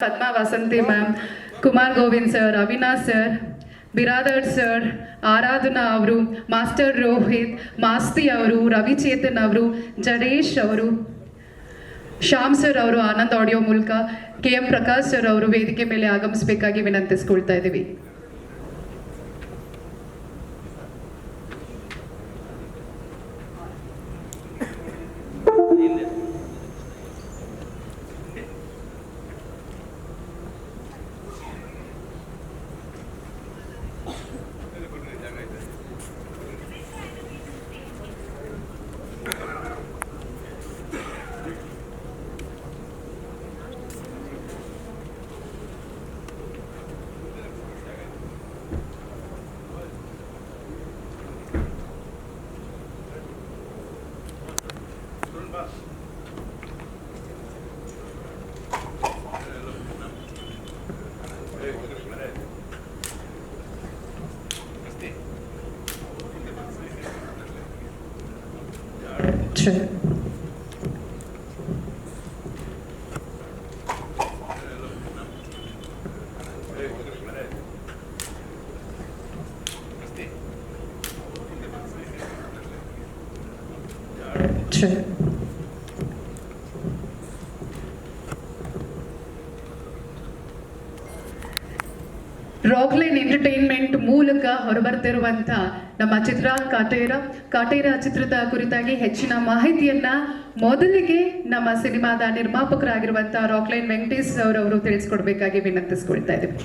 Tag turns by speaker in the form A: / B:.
A: Padma Vasanthi ma'am Kumar Govind sir Avinash sir Biradar sir Aradhana ಅವರು master Rohit Masti ಅವರು ರವಿಚೇತನ್ ಅವರು ಜಡೇಶ್ ಅವರು ಶ್ಯಾಮ್ ಸರ್ ಅವರು ಆನಂದ್ ಆಡಿಯೋ ಮೂಲಕ ಕೆ ಎಂ ಪ್ರಕಾಶ್ ಸರ್ ಅವರು ವೇದಿಕೆ ಮೇಲೆ ಆಗಮಿಸಬೇಕಾಗಿ ವಿನಂತಿಸ್ಕೊಳ್ತಾ ಇದ್ದೀವಿ ಸರಿ ಸರಿ ರಾಕ್ಲೈನ್ ಎಂಟರ್ಟೈನ್ಮೆಂಟ್ ಮೂಲಕ ಹೊರಬರ್ತಿರುವಂತ ನಮ್ಮ ಚಿತ್ರ ಕಾಟೇರ ಕಾಟೇರ ಚಿತ್ರದ ಕುರಿತಾಗಿ ಹೆಚ್ಚಿನ ಮಾಹಿತಿಯನ್ನ ಮೊದಲಿಗೆ ನಮ್ಮ ಸಿನಿಮಾದ ರಾಕ್ ಲೈನ್ ವೆಂಕಟೇಶ್ ಅವರವರು ತಿಳಿಸ್ಕೊಡ್ಬೇಕಾಗಿ ವಿನಂತಿಸ್ಕೊಳ್ತಾ ಇದ್ದೀವಿ.